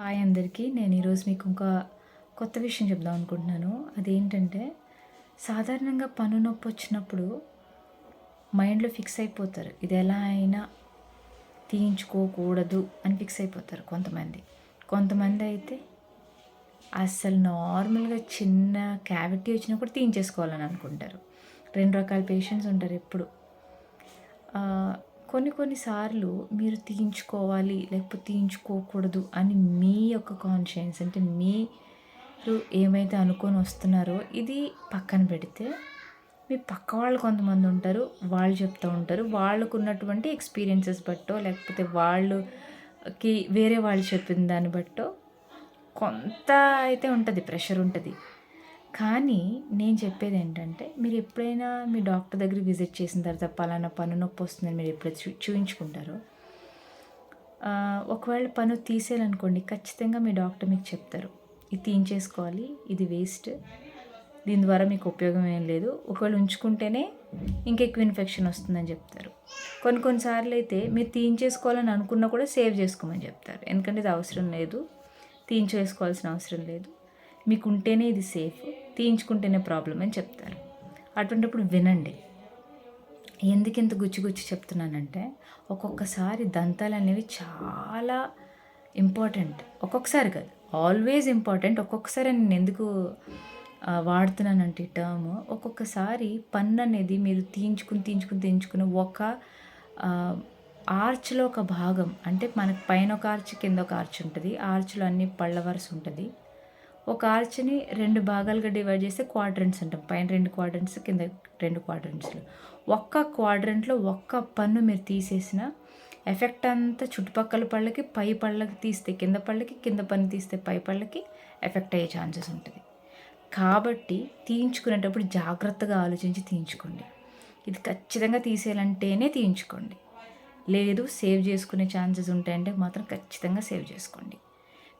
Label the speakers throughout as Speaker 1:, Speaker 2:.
Speaker 1: Hi అందరికీ. నేను ఈరోజు మీకు ఇంకా కొత్త విషయం చెప్దాం అనుకుంటున్నాను. అదేంటంటే సాధారణంగా పన్ను నొప్పి వచ్చినప్పుడు మైండ్లో ఫిక్స్ అయిపోతారు. ఇది ఎలా అయినా తీయించుకోకూడదు అని ఫిక్స్ అయిపోతారు కొంతమంది. కొంతమంది అయితే అస్సలు నార్మల్గా చిన్న క్యావిటీ వచ్చినా కూడా తీయించేసుకోవాలని అనుకుంటారు. రెండు రకాల పేషెంట్స్ ఉంటారు ఎప్పుడు. కొన్ని కొన్నిసార్లు మీరు తీయించుకోవాలి లేకపోతే తీయించుకోకూడదు అని మీ యొక్క కాన్షియన్స్ అంటే మీరు ఏమైతే అనుకొని వస్తున్నారో ఇది పక్కన పెడితే మీ పక్క వాళ్ళు కొంతమంది ఉంటారు వాళ్ళు చెప్తూ ఉంటారు. వాళ్ళకు ఉన్నటువంటి ఎక్స్పీరియన్సెస్ బట్టో లేకపోతే వాళ్ళకి వేరే వాళ్ళు చెప్పిన దాన్ని బట్టో కొంత అయితే ఉంటుంది ప్రెషర్ ఉంటుంది. కానీ నేను చెప్పేది ఏంటంటే మీరు ఎప్పుడైనా మీ డాక్టర్ దగ్గర విజిట్ చేసిన తర్వాత పలానా పన్ను నొప్పి వస్తుందని మీరు ఎప్పుడైతే చూ చూయించుకుంటారో ఒకవేళ పన్ను తీసేయాలనుకోండి ఖచ్చితంగా మీ డాక్టర్ మీకు చెప్తారు. ఇది తీయించేసుకోవాలి ఇది వేస్ట్ దీని ద్వారా మీకు ఉపయోగం ఏం లేదు. ఒకవేళ ఉంచుకుంటేనే ఇంకెక్కువ ఇన్ఫెక్షన్ వస్తుందని చెప్తారు. కొన్ని కొన్నిసార్లు అయితే మీరు తీయించేసుకోవాలని అనుకున్నా కూడా సేవ్ చేసుకోమని చెప్తారు. ఎందుకంటే ఇది అవసరం లేదు తీయించేసుకోవాల్సిన అవసరం లేదు. మీకు ఉంటేనే ఇది సేఫ్. తీయించుకుంటేనే ప్రాబ్లం అని చెప్తారు. అటువంటిప్పుడు వినండి. ఎందుకు ఇంత గుచ్చి గుచ్చి చెప్తున్నానంటే ఒక్కొక్కసారి దంతాలు అనేవి చాలా ఇంపార్టెంట్ ఒక్కొక్కసారి కాదు ఆల్వేస్ ఇంపార్టెంట్ ఒక్కొక్కసారి నేను ఎందుకు వాడుతున్నానంటే ఈ టర్మ్ ఒక్కొక్కసారి పన్ను అనేది మీరు తీయించుకుని తీయించుకుని తీయించుకుని ఒక ఆర్చ్లో ఒక భాగం అంటే మనకు పైన ఒక ఆర్చ్ కింద ఒక ఆర్చ్ ఉంటుంది. ఆర్చ్లో అన్ని పళ్ళ వరుస ఉంటుంది. ఒక ఆర్చ్ని రెండు భాగాలుగా డివైడ్ చేస్తే క్వాడ్రంట్స్ ఉంటాం పైన రెండు క్వాడ్రంట్స్ కింద రెండు క్వాడ్రంట్స్లో ఒక్క క్వాడ్రంట్లో ఒక్క పన్ను మీరు తీసేసిన ఎఫెక్ట్ అంతా చుట్టుపక్కల పళ్ళకి పై పళ్ళకి తీస్తే కింద పళ్ళకి కింద పన్ను తీస్తే పై పళ్ళకి ఎఫెక్ట్ అయ్యే ఛాన్సెస్ ఉంటుంది. కాబట్టి తీయించుకునేటప్పుడు జాగ్రత్తగా ఆలోచించి తీయించుకోండి. ఇది ఖచ్చితంగా తీసేయాలంటేనే తీయించుకోండి. లేదు సేవ్ చేసుకునే ఛాన్సెస్ ఉంటాయంటే మాత్రం ఖచ్చితంగా సేవ్ చేసుకోండి.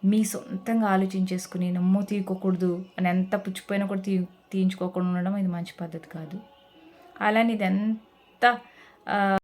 Speaker 1: మీ సొంతంగా ఆలోచించేసుకుని నమ్మో తీయకూడదు అని ఎంత పుచ్చిపోయినా కూడా తీ తీయించుకోకుండా ఉండడం ఇది మంచి పద్ధతి కాదు. అలానే ఇది ఎంత